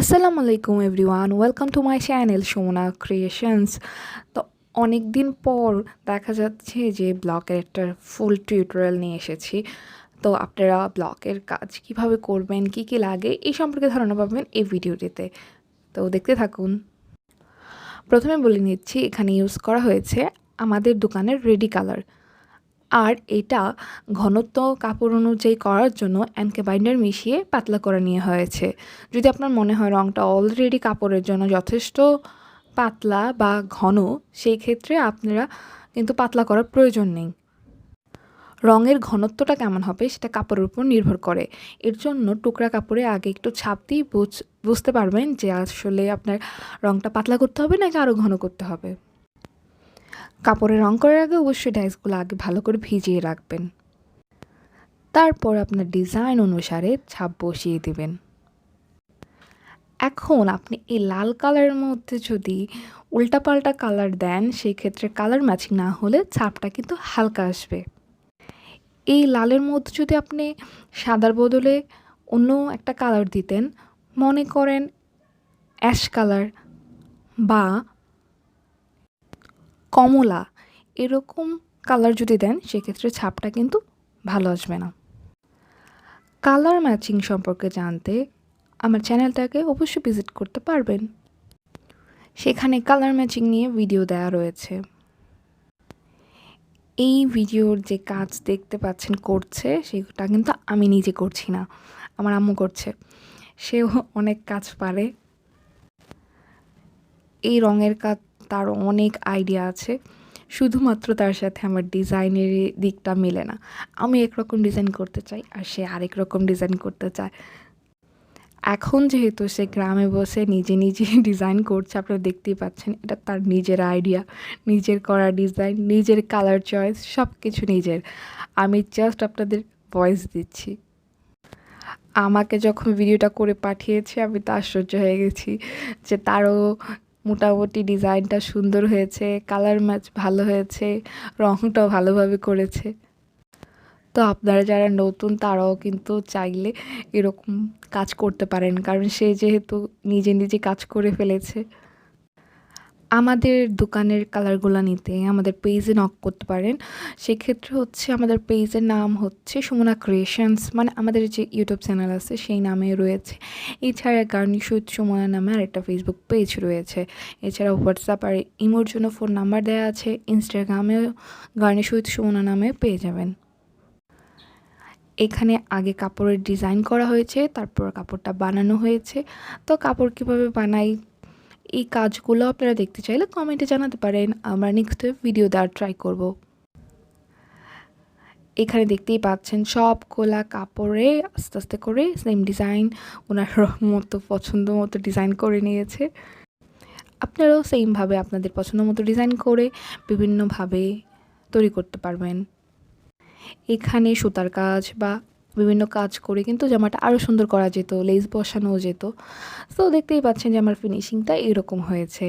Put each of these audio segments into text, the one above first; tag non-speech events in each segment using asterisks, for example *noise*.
আসসালামু আলাইকুম everyone, welcome to my channel Somna creations. তো অনেক দিন পর দেখা যাচ্ছে যে ব্লগের একটা ফুল টিউটোরিয়াল নিয়ে এসেছি। তো আপনারা ব্লগের কাজ কীভাবে করবেন, কি কি লাগে, এই সম্পর্কে ধারণা পাবেন এই ভিডিওটিতে। তো দেখতে থাকুন। প্রথমে বলে নিচ্ছি, এখানে ইউজ করা হয়েছে আমাদের দোকানের রেডি কালার। আর এটা ঘনত্ব কাপড় অনুযায়ী করার জন্য অ্যানকে বাইন্ডার মিশিয়ে পাতলা করে নিয়ে হয়েছে। যদি আপনার মনে হয় রঙটা অলরেডি কাপড়ের জন্য যথেষ্ট পাতলা বা ঘন, সেই ক্ষেত্রে আপনারা কিন্তু পাতলা করার প্রয়োজন নেই। রঙের ঘনত্বটা কেমন হবে সেটা কাপড়ের উপর নির্ভর করে। এর জন্য টুকরা কাপড়ে আগে একটু ছাপ দিয়ে বুঝ- বুঝতে পারবেন যে আসলে আপনার রঙটা পাতলা করতে হবে নাকি আরও ঘন করতে হবে। কাপড়ে রং করার আগে অবশ্যই ডাইসগুলো আগে ভালো করে ভিজিয়ে রাখবেন। তারপর আপনার ডিজাইন অনুসারে ছাপ বসিয়ে দেবেন। এখন আপনি এই লাল কালারের মধ্যে যদি উল্টাপাল্টা কালার দেন সেই ক্ষেত্রে কালার ম্যাচিং না হলে ছাপটা কিন্তু হালকা আসবে। এই লালের মধ্যে যদি আপনি সাদার বদলে অন্য একটা কালার দিতেন, মনে করেন অ্যাশ কালার বা কমলা, এরকম কালার যদি দেন, সেক্ষেত্রে ছাপটা কিন্তু ভালো আসবে না। কালার ম্যাচিং সম্পর্কে জানতে আমার চ্যানেলটাকে অবশ্যই ভিজিট করতে পারবেন। সেখানে কালার ম্যাচিং নিয়ে ভিডিও দেওয়া রয়েছে। এই ভিডিওর যে কাজ দেখতে পাচ্ছেন করছে, সেটা কিন্তু আমি নিজে করছি না, আমার আম্মু করছে। সেও অনেক কাজ পারে। এই রঙের কাজ তার অনেক আইডিয়া আছে। শুধুমাত্র তার সাথে আমার ডিজাইনের দিকটা মেলে না। আমি একরকম ডিজাইন করতে চাই আর সে আরেক রকম ডিজাইন করতে চায়। এখন যেহেতু সে গ্রামে বসে নিজে নিজে *laughs* ডিজাইন করছে, আপনারা দেখতেই পাচ্ছেন, এটা তার নিজের আইডিয়া নিজের করা ডিজাইন নিজের কালার চয়েস সব কিছু নিজের। আমি জাস্ট আপনাদের ভয়েস দিচ্ছি। আমাকে যখন ভিডিওটা করে পাঠিয়েছে, আমি তো আশ্চর্য হয়ে গেছি যে তারও মোটামুটি ডিজাইনটা সুন্দর হয়েছে, কালার ম্যাচ ভালো হয়েছে রঙটাও ভালোভাবে করেছে। তো আপনারা যারা নতুন, তারাও কিন্তু চাইলে এরকম কাজ করতে পারেন। কারণ সে যেহেতু নিজে নিজে কাজ করে ফেলেছে। আমাদের দোকানের কালারগুলো নিতে আমাদের পেজে নক করতে পারেন। সেক্ষেত্রে হচ্ছে আমাদের পেজের নাম হচ্ছে সুমনা ক্রিয়েশনস মানে আমাদের যে ইউটিউব চ্যানেল আছে সেই নামে রয়েছে। এছাড়া গার্নিশ উইথ সুমনা নামে আরেকটা ফেসবুক পেজ রয়েছে। এছাড়া হোয়াটসঅ্যাপ আর ইমোর জন্য ফোন নাম্বার দেওয়া আছে। ইনস্টাগ্রামেও গার্নিশ উইথ সুমনা নামে পেয়ে যাবেন। এখানে আগে কাপড়ের ডিজাইন করা হয়েছে, তারপর কাপড়টা বানানো হয়েছে। তো কাপড় কীভাবে বানাই এই কাজগুলো আপনারা দেখতে চাইলে কমেন্টে জানাতে পারেন। আমরা নেক্সট ভিডিও দেওয়ার ট্রাই করব। এখানে দেখতেই পাচ্ছেন সব কোলা কাপড়ে আস্তে আস্তে করে সেম ডিজাইন ওনার মতো পছন্দ মতো ডিজাইন করে নিয়েছে। আপনারাও সেমভাবে আপনাদের পছন্দ মতো ডিজাইন করে বিভিন্নভাবে তৈরি করতে পারবেন। এখানে সুতার কাজ বা বিভিন্ন কাজ করে কিন্তু জামাটা আরও সুন্দর করা যেত লেস বসানোও যেত। তো দেখতেই পাচ্ছেন যে আমার ফিনিশিংটা এরকম হয়েছে।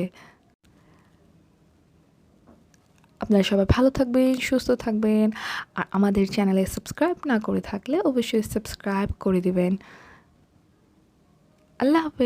আপনারা সবাই ভালো থাকবেন, সুস্থ থাকবেন। আর আমাদের চ্যানেলে সাবস্ক্রাইব না করে থাকলে অবশ্যই সাবস্ক্রাইব করে দিবেন। আল্লাহ হাফেজ।